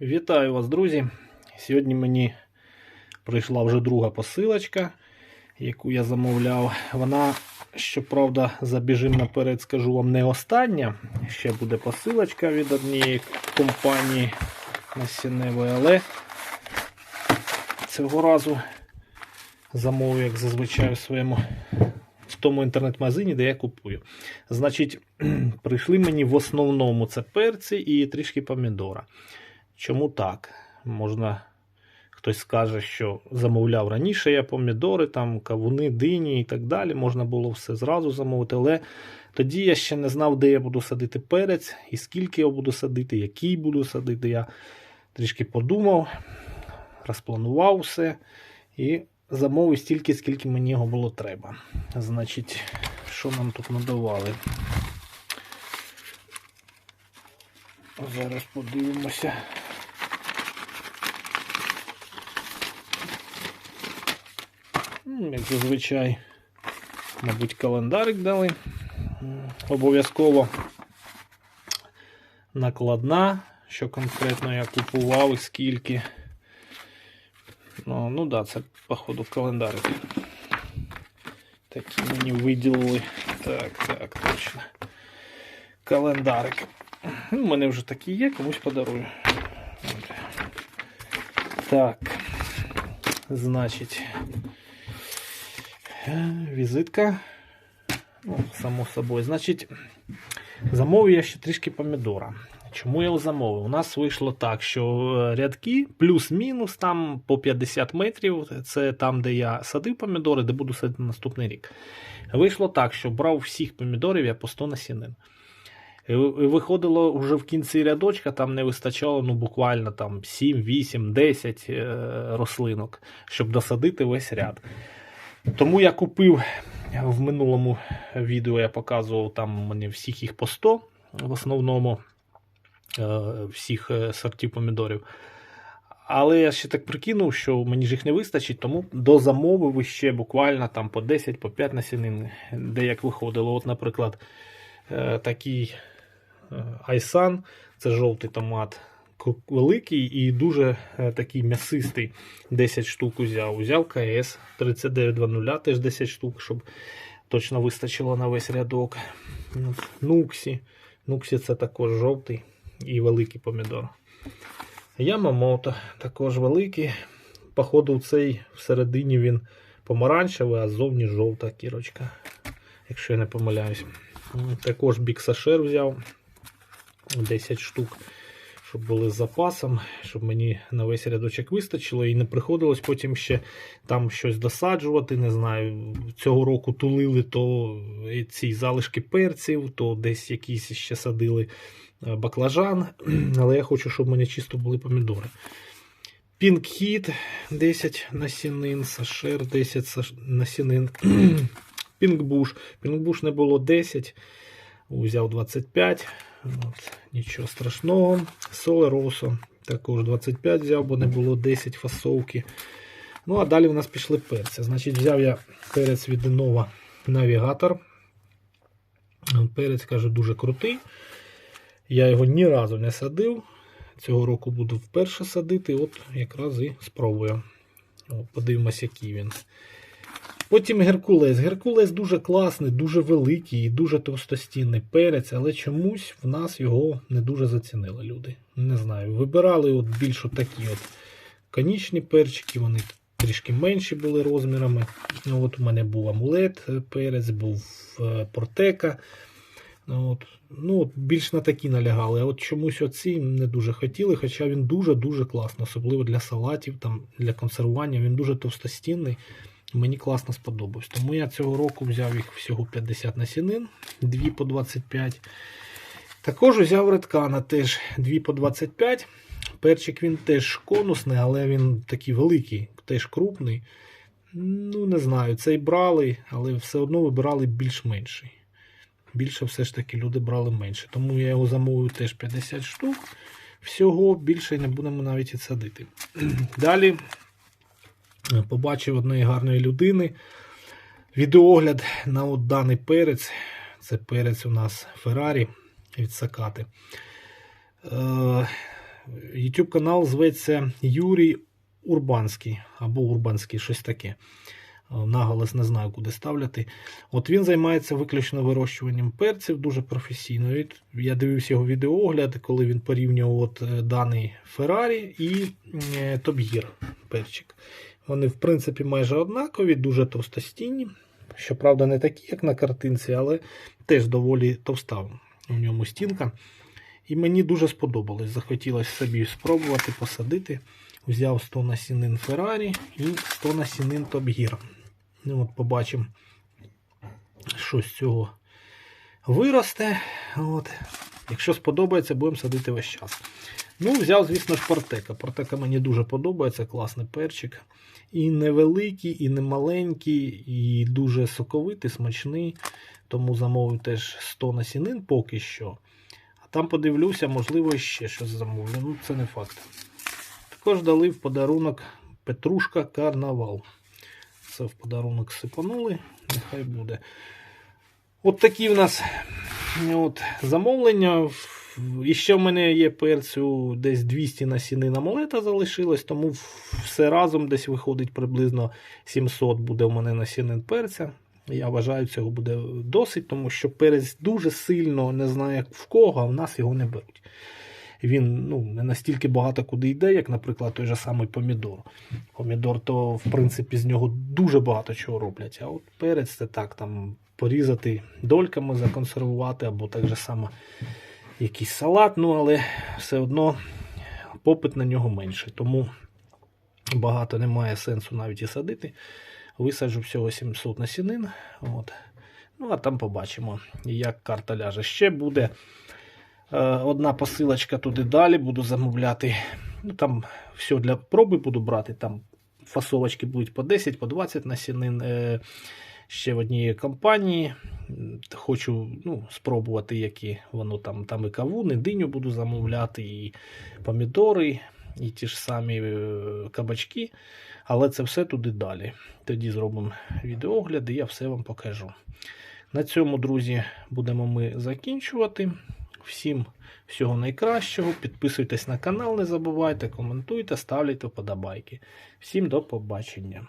Вітаю вас, друзі! Сьогодні мені прийшла вже друга посилочка, яку я замовляв. Вона, щоправда, забіжим наперед, скажу вам, не остання. Ще буде посилочка від однієї компанії насінневої, але цього разу замовив, як зазвичай, в своєму в тому інтернет-магазині, де я купую. Значить, прийшли мені в основному це перці і трішки помідора. Чому так? Можна хтось скаже, що замовляв раніше я помідори, там кавуни, дині і так далі. Можна було все зразу замовити, але тоді я ще не знав, де я буду садити перець і скільки я буду садити, який буду садити. Я трішки подумав, розпланував все і замовив стільки, скільки мені його було треба. Значить, що нам тут надавали? Зараз подивимося. Як зазвичай, мабуть, календарик дали. Обов'язково накладна, що конкретно я купував і скільки. Ну, ну да, це, походу, календарик. Такі мені виділили. Так, так, точно. Календарик. Ну, У мене вже такі є, комусь подарую. Так. Значить. Е, Візитка. Ну, само собою. Значить, замовив я ще трішки помідора. Чому я його замовив? У нас вийшло так, що е, рядки плюс-мінус там по 50 метрів. Це там, де я садив помідори, де буду садити наступний рік. Вийшло так, що брав всіх помідорів я по 100 насінин. Виходило вже в кінці рядочка, там не вистачало ну, буквально там 7, 8, 10 е, рослинок, щоб досадити весь ряд. Тому я купив в минулому відео, я показував там мені всіх їх по 100 в основному е, всіх е, сортів помідорів. Але я ще так прикинув, що мені ж їх не вистачить, тому дозамовив ще буквально там по 10, по 5 насінин, де як виходило. От, наприклад, е, такий Айсан, це жовтий томат, великий і дуже е, такий м'ясистий. 10 штук узяв. Узяв КС 3920, теж 10 штук, щоб точно вистачило на весь рядок. Ну, Нуксі. Нуксі це також жовтий і великий помідор. Ямамото також великий. Походу, цей всередині він помаранчевий, а ззовні жовта кірочка, якщо я не помиляюсь. Також біксашер взяв 10 штук, щоб були з запасом, щоб мені на весь рядочок вистачило і не приходилось потім ще там щось досаджувати. Не знаю, цього року тулили то ці залишки перців, то десь якісь ще садили е, баклажан, але я хочу, щоб у мене чисто були помідори. Пінкхіт 10 насінин, сашер 10 саш- насінин. Пінгбуш. Пінгбуш не було 10, взяв 25. Нічого страшного. Солеросо також 25 взяв, бо не було 10 фасовки. Ну, а далі у нас пішли перці. Значить, взяв я перець від Innova навігатор. Перець, каже, дуже крутий. Я його ні разу не садив. Цього року буду вперше садити, от якраз і спробую. От, подивимось, який він. Потім Геркулес. Геркулес дуже класний, дуже великий і дуже товстостінний перець, але чомусь в нас його не дуже зацінили люди. Не знаю. Вибирали от більш такі от конічні перчики, вони трішки менші були розмірами. Ну, от У мене був амулет е, перець, був е, портека. Ну, от, ну, от більш на такі налягали. А от чомусь оці не дуже хотіли, хоча він дуже-дуже класний, особливо для салатів, там, для консервування. Він дуже товстостінний. Мені класно сподобався. Тому я цього року взяв їх всього 50 насінин, 2 по 25. Також взяв редкана теж 2 по 25. Перчик він теж конусний, але він такий великий, теж крупний. Ну, не знаю, цей брали, але все одно вибирали більш-менший. Більше все ж таки люди брали менше. Тому я його замовив теж 50 штук. Всього більше не будемо навіть і садити. Далі побачив одної гарної людини. Відеогляд на от даний перець. Це перець у нас Феррарі від Сакати. Е, YouTube канал зветься Юрій Урбанський або Урбанський, щось таке. Е, Наголос не знаю, куди ставляти. От він займається виключно вирощуванням перців дуже професійно. Я дивився його відеоогляд, коли він порівнював от е, даний Феррарі і Топгір перчик. Вони, в принципі, майже однакові, дуже товстостінні. Щоправда, не такі, як на картинці, але теж доволі товста у ньому стінка. І мені дуже сподобалось. Захотілося собі спробувати посадити. Взяв 100 насінин Феррарі і 100 насінин Топгір. Ну, от побачимо, що з цього виросте. От. Якщо сподобається, будемо садити весь час. Ну, взяв, звісно ж, портека. Портека мені дуже подобається, класний перчик. І невеликий, і не маленький, і дуже соковитий, смачний. Тому замовив теж 100 насінин поки що. А там подивлюся, можливо, ще щось замовлю. Ну, це не факт. Також дали в подарунок Петрушка Карнавал. Це в подарунок сипанули, нехай буде. От такі в нас от, замовлення. І ще в мене є перцю десь 200 насінин амулета залишилось, тому все разом десь виходить приблизно 700 буде в мене насінин перця. Я вважаю, цього буде досить, тому що перець дуже сильно не знаю, як в кого, а в нас його не беруть. Він ну, не настільки багато куди йде, як, наприклад, той же самий помідор. Помідор, то, в принципі, з нього дуже багато чого роблять. А от перець це так, там порізати дольками, законсервувати, або так же само якийсь салат, ну але все одно попит на нього менший. Тому багато немає сенсу навіть і садити. Висаджу всього 700 насінин. От. Ну, а там побачимо, як карта ляже. Ще буде е, одна посилочка туди далі, буду замовляти. Ну, Там все для проби буду брати. Там фасовочки будуть по 10, по 20 насінин. Е, ще в одній компанії. Хочу ну, спробувати, які воно там. Там і кавуни, диню буду замовляти, і помідори, і ті ж самі е, кабачки. Але це все туди далі. Тоді зробимо відеогляд і я все вам покажу. На цьому, друзі, будемо ми закінчувати. Всім всього найкращого. Підписуйтесь на канал, не забувайте, коментуйте, ставляйте вподобайки. Всім до побачення.